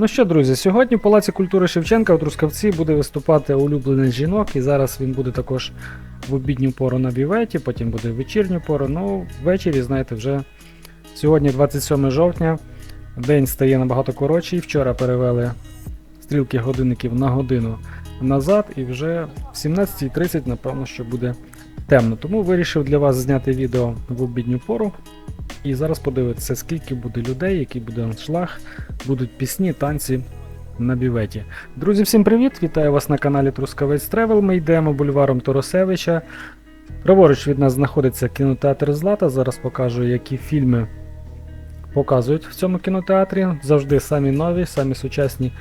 Ну що, друзі, сьогодні в Палаці культури Шевченка у Трускавці буде виступати улюблений жінок, і зараз він буде також в обідню пору на біветі, потім буде в вечірню пору. Ну, ввечері, знаєте, вже сьогодні 27 жовтня, день стає набагато коротший. Вчора перевели стрілки годинників на годину назад, і вже в 17.30, напевно, що буде темно. Тому вирішив для вас зняти відео в обідню пору. І зараз подивитися, скільки буде людей, який буде аншлаг, будуть пісні, танці на біветі. Друзі, всім привіт! Вітаю вас на каналі Трускавець Тревел. Ми йдемо бульваром Торосевича. Праворуч від нас знаходиться кінотеатр Злата. Зараз покажу, які фільми показують в цьому кінотеатрі. Завжди самі нові, самі сучасні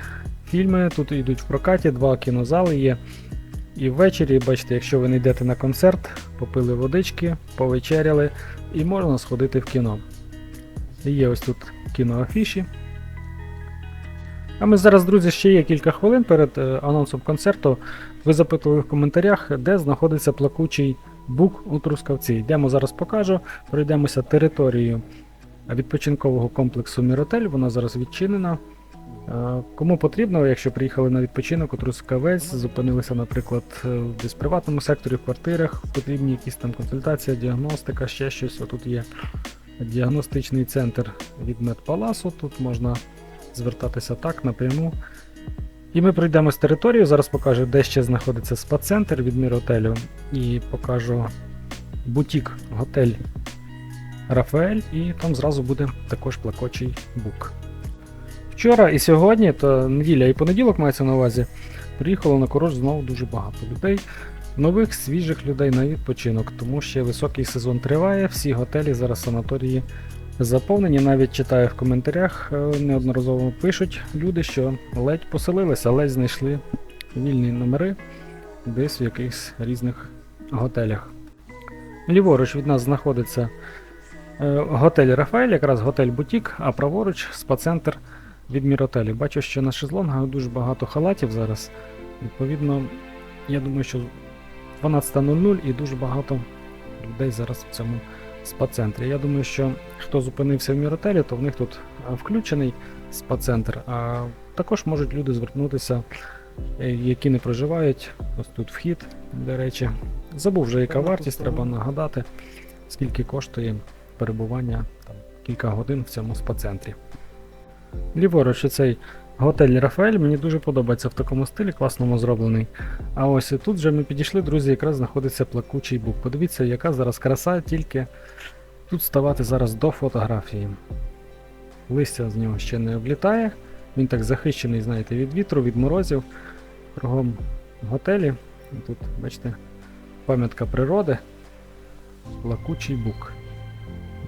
фільми. Тут йдуть в прокаті, два кінозали є. І ввечері, бачите, якщо ви не йдете на концерт, попили водички, повечеряли і можна сходити в кіно. Є ось тут кіноафіші. А ми зараз, друзі, ще є кілька хвилин перед е, анонсом концерту. Ви запитували в коментарях, де знаходиться плакучий бук у Трускавці. Йдемо зараз покажу. Пройдемося територією відпочинкового комплексу Міротель. Вона зараз відчинена. Кому потрібно, якщо приїхали на відпочинок у Трускавець, зупинилися, наприклад, е, в приватному секторі, в квартирах, потрібні якісь там консультація, діагностика, ще щось. Отут є діагностичний центр від Медпаласу. Тут можна звертатися так напряму. І ми пройдемо з територію. Зараз покажу, де ще знаходиться спа-центр від Міротелю. І покажу бутік готель Рафаель, і там зразу буде також плакочий бук. Вчора і сьогодні, то неділя і понеділок мається на увазі, приїхало на курорт знову дуже багато людей. Нових свіжих людей на відпочинок, тому ще високий сезон триває, всі готелі зараз санаторії заповнені. Навіть читаю в коментарях, е, неодноразово пишуть люди, що ледь поселилися, ледь знайшли вільні номери десь в якихось різних готелях. Ліворуч від нас знаходиться е, готель Рафаель, якраз готель Бутік, а праворуч спа-центр від Міротелі. Бачу, що на шезлонгах дуже багато халатів зараз. Відповідно, я думаю, що 12.00 і дуже багато людей зараз в цьому спа-центрі. Я думаю, що хто зупинився в Міротелі, то в них тут включений спа-центр. А також можуть люди звернутися, е, які не проживають. Ось тут вхід, до речі. Забув вже, яка вартість, треба нагадати, скільки коштує перебування там, кілька годин в цьому спа-центрі. Ліворуч цей готель Рафаель мені дуже подобається в такому стилі, класному зроблений. А ось і тут вже ми підійшли, друзі, якраз знаходиться плакучий бук. Подивіться, яка зараз краса, тільки тут ставати зараз до фотографії. Листя з нього ще не облітає. Він так захищений, знаєте, від вітру, від морозів. Кругом готелі. Тут, бачите, пам'ятка природи. Плакучий бук.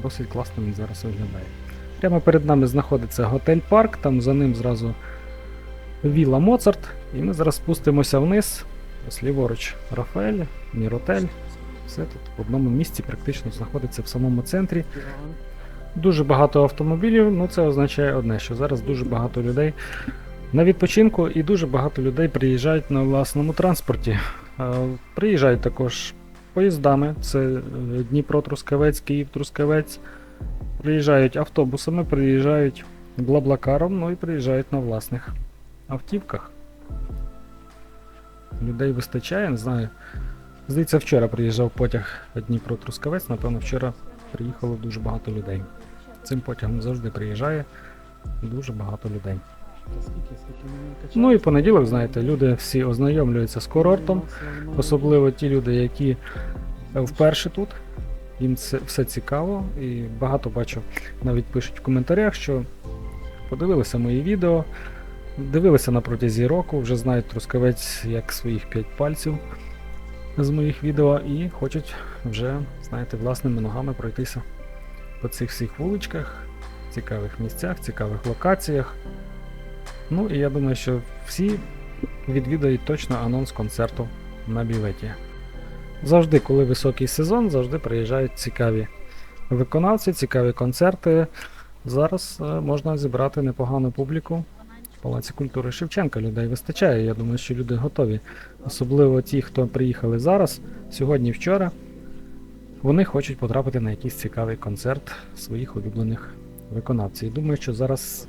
Досить класно він зараз виглядає. Прямо перед нами знаходиться готель Парк, там за ним зразу Віла Моцарт. І ми зараз спустимося вниз. Ось ліворуч Рафаель, Міротель. Все тут в одному місці практично знаходиться в самому центрі. Дуже багато автомобілів, ну це означає одне, що зараз дуже багато людей на відпочинку і дуже багато людей приїжджають на власному транспорті. Приїжджають також поїздами, це е, Дніпро-Трускавець, Київ-Трускавець. Приїжджають автобусами, приїжджають блаблакаром, ну і приїжджають на власних автівках. Людей вистачає, не знаю. Здається, вчора приїжджав потяг Дніпро-Трускавець, напевно, вчора приїхало дуже багато людей. Цим потягом завжди приїжджає дуже багато людей. Ну і понеділок, знаєте, люди всі ознайомлюються з курортом, особливо ті люди, які вперше тут. Їм це все цікаво, і багато бачу, навіть пишуть в коментарях, що подивилися мої відео, дивилися на протязі року, вже знають трускавець як своїх 5 пальців з моїх відео і хочуть вже, знаєте, власними ногами пройтися по цих всіх вуличках, цікавих місцях, цікавих локаціях. Ну і я думаю, що всі відвідають точно анонс концерту на біветі. Завжди, коли високий сезон, завжди приїжджають цікаві виконавці, цікаві концерти. Зараз е, можна зібрати непогану публіку в Палаці культури Шевченка. Людей вистачає. Я думаю, що люди готові. Особливо ті, хто приїхали зараз, сьогодні, вчора. Вони хочуть потрапити на якийсь цікавий концерт своїх улюблених виконавців. Думаю, що зараз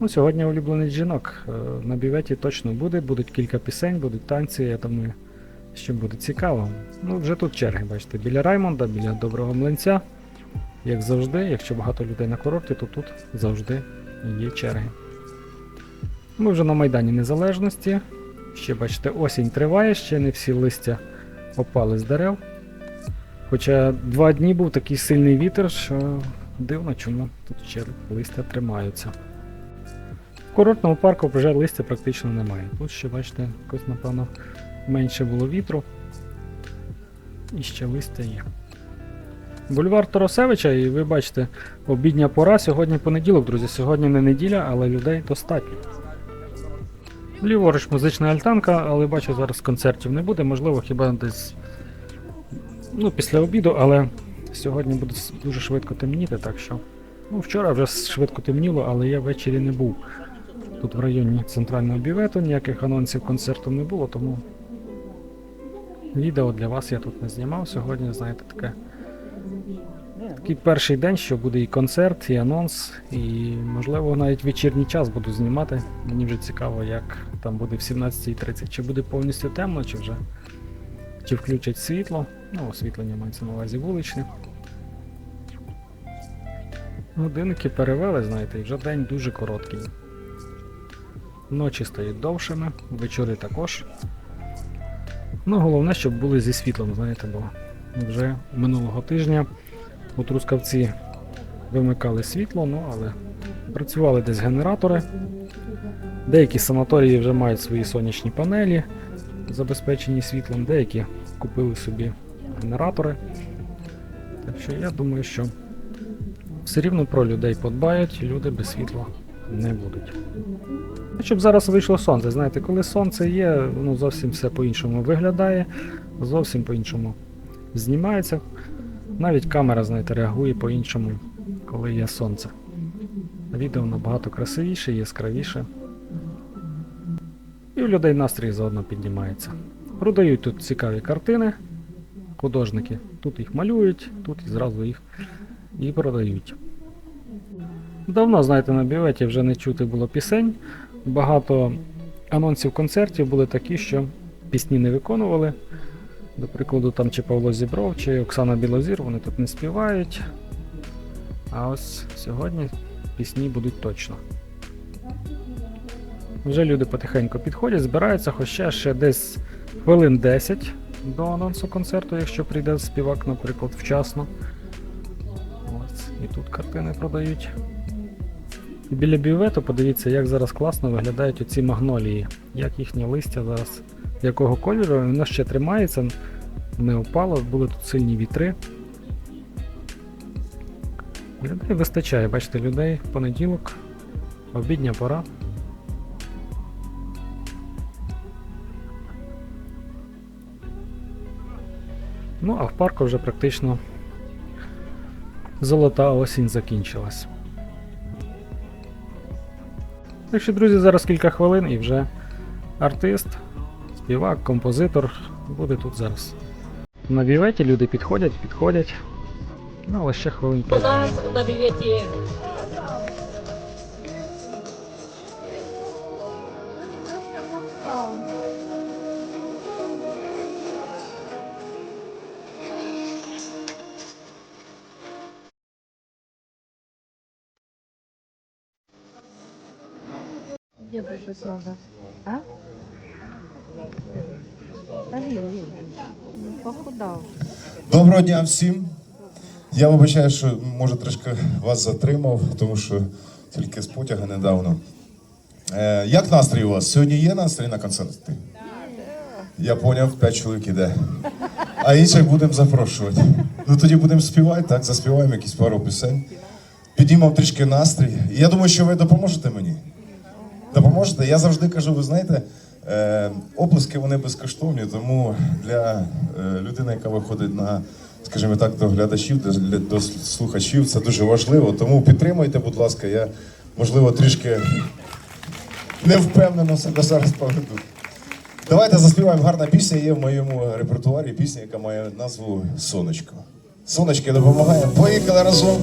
Ну, сьогодні улюблений жінок. Е, На бюветі точно буде, будуть кілька пісень, будуть танці, я думаю, що буде цікаво. Ну, вже тут черги, бачите, біля Раймонда, біля доброго млинця. Як завжди, якщо багато людей на курорті, то тут завжди є черги. Ми вже на Майдані Незалежності. Ще бачите, осінь триває, ще не всі листя опали з дерев. Хоча два дні був такий сильний вітер, що дивно, чому тут ще листя тримаються. В курортному парку вже листя практично немає. Тут ще, бачите, якось, напевно, менше було вітру. І ще листя є. Бульвар Тарасевича, і ви бачите, обідня пора. Сьогодні понеділок, друзі. Сьогодні не неділя, але людей достатньо. Ліворуч музична альтанка, але бачу, зараз концертів не буде. Можливо, хіба десь ну, після обіду, але сьогодні буде дуже швидко темніти, так що. Ну, вчора вже швидко темніло, але я ввечері не був. Тут в районі центрального бівету ніяких анонсів концерту не було, тому відео для вас я тут не знімав. Сьогодні, знаєте, таке. Такий перший день, що буде і концерт, і анонс, і можливо навіть вечірній час буду знімати. Мені вже цікаво, як там буде в 17.30. Чи буде повністю темно, чи вже чи включать світло. Ну, освітлення мається на увазі вуличне. Годинники перевели, знаєте, і вже день дуже короткий. Ночі стають довшими, вечори також. Ну, головне, щоб були зі світлом, знаєте, бо вже минулого тижня у Трускавці вимикали світло, ну але працювали десь генератори. Деякі санаторії вже мають свої сонячні панелі, забезпечені світлом, деякі купили собі генератори. Так що я думаю, що все рівно про людей подбають, люди без світла не будуть. Щоб зараз вийшло сонце. Знаєте, коли сонце є, ну зовсім все по-іншому виглядає, зовсім по-іншому знімається. Навіть камера, знаєте, реагує по-іншому, коли є сонце. Відео набагато красивіше, яскравіше. І у людей настрій заодно піднімається. Продають тут цікаві картини, художники. Тут їх малюють, тут і зразу їх і продають. Давно, знаєте, на біветі вже не чути було пісень. Багато анонсів концертів були такі, що пісні не виконували. До прикладу, там чи Павло Зібров, чи Оксана Білозір, вони тут не співають. А ось сьогодні пісні будуть точно. Вже люди потихеньку підходять, збираються, хоча ще десь хвилин 10 до анонсу концерту, якщо прийде співак, наприклад, вчасно. Ось, і тут картини продають. І біля бювету подивіться, як зараз класно виглядають оці магнолії, як їхнє листя зараз, якого кольору, воно ще тримається, не опало, були тут сильні вітри. Людей вистачає, бачите, людей понеділок, обідня пора. Ну, а в парку вже практично золота осінь закінчилась. Так що, друзі, зараз кілька хвилин і вже артист, співак, композитор буде тут зараз. На біветі люди підходять, підходять. Ну, але ще хвилин У на билете Где будет много? А? Доброго дня всім. Я вибачаю, що може трошки вас затримав, тому що тільки з потяга недавно. Е, як настрій у вас? Сьогодні є настрій на концерти? Я поняв, п'ять чоловік іде. А інших будемо запрошувати. Ну тоді будемо співати, так, заспіваємо якісь пару пісень. Підіймемо трішки настрій. Я думаю, що ви допоможете мені. Допоможете? Я завжди кажу, ви знаєте, е, оплески вони безкоштовні, тому для е, людини, яка виходить на, скажімо так, до глядачів, до, до слухачів, це дуже важливо. Тому підтримуйте, будь ласка, я можливо трішки невпевнено себе зараз поведу. Давайте заспіваємо гарна пісня. Є в моєму репертуарі пісня, яка має назву Сонечко. Сонечки допомагає. Поїхали разом.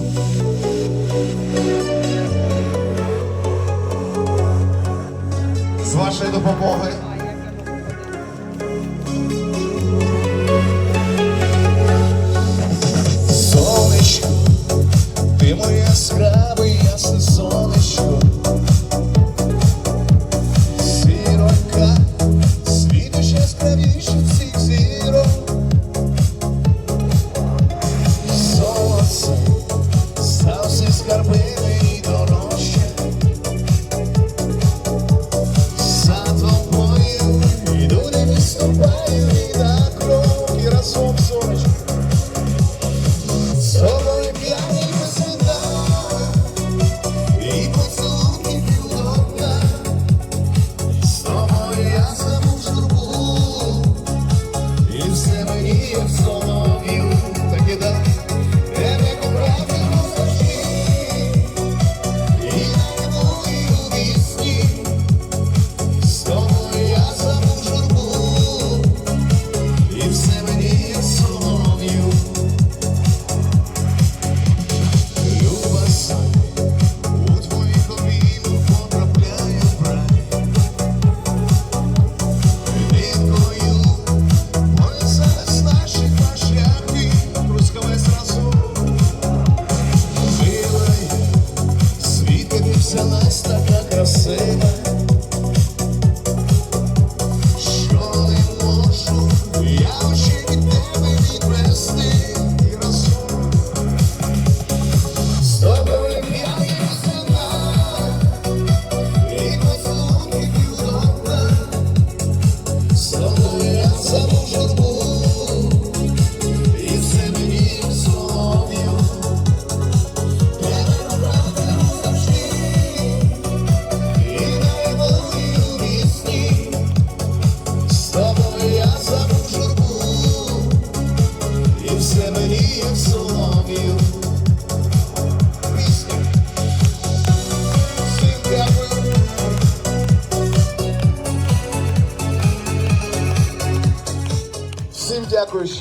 З вашої допомоги. Сонечко, ти моє яскраве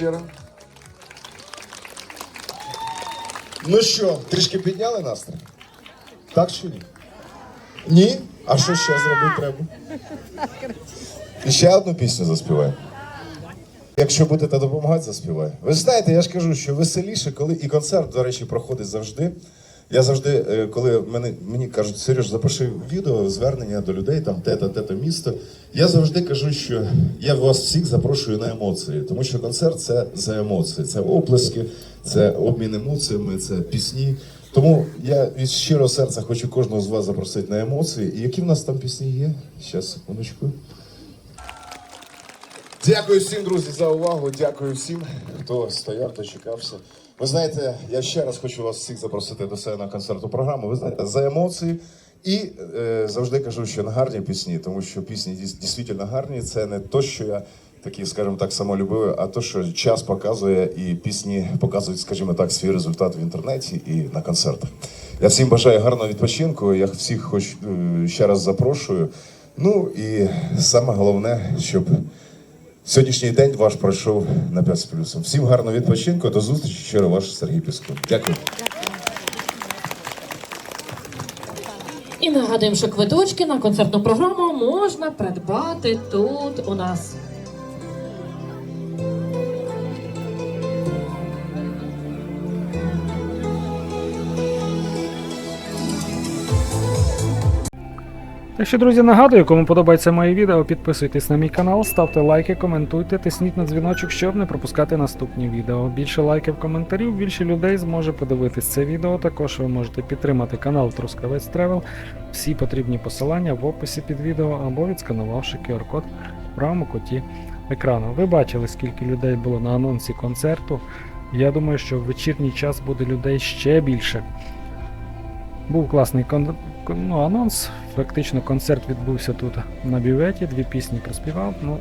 Щиро. Ну що, трішки підняли настрій? Так чи ні? Ні? А що ще зробити треба? І ще одну пісню заспіваю. Якщо будете допомагати, заспіваю. Ви знаєте, я ж кажу, що веселіше, коли і концерт, до речі, проходить завжди. Я завжди, е, коли мене, мені кажуть, Сереж, запиши відео, звернення до людей, там те-то, те-то місто. Я завжди кажу, що я вас всіх запрошую на емоції, тому що концерт це за емоції, це оплески, це обмін емоціями, це пісні. Тому я від щирого серця хочу кожного з вас запросити на емоції. І які в нас там пісні є? Щас, секундочку. Дякую всім, друзі, за увагу. Дякую всім, хто стояв, дочекався. Ви знаєте, я ще раз хочу вас всіх запросити до себе на концертну програму. Ви знаєте, за емоції. І е, завжди кажу, що на гарні пісні, тому що пісні дійсно гарні. Це не то, що я такий, скажімо так, самолюбивий, а то, що час показує, і пісні показують, скажімо так, свій результат в інтернеті і на концертах. Я всім бажаю гарного відпочинку. Я всіх хоч е, ще раз запрошую. Ну і саме головне, щоб Сьогоднішній день ваш пройшов на 5 з плюсом. Всім гарного відпочинку. До зустрічі. Щиро ваш Сергій Пісков. Дякую. І нагадуємо, що квиточки на концертну програму можна придбати тут у нас. Так що, друзі, нагадую, кому подобається моє відео, підписуйтесь на мій канал, ставте лайки, коментуйте, тисніть на дзвіночок, щоб не пропускати наступні відео. Більше лайків, коментарів, більше людей зможе подивитись це відео. Також ви можете підтримати канал Трускавець Тревел. Всі потрібні посилання в описі під відео або відсканувавши QR-код в правому куті екрану. Ви бачили, скільки людей було на анонсі концерту. Я думаю, що в вечірній час буде людей ще більше. Був класний кон... ну, анонс. Фактично концерт відбувся тут на бюветі, дві пісні проспівав. Ну,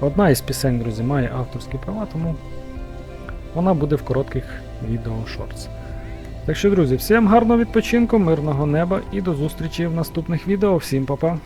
одна із пісень, друзі, має авторські права, тому вона буде в коротких відео шортс. Так що, друзі, всім гарного відпочинку, мирного неба і до зустрічі в наступних відео. Всім па-па!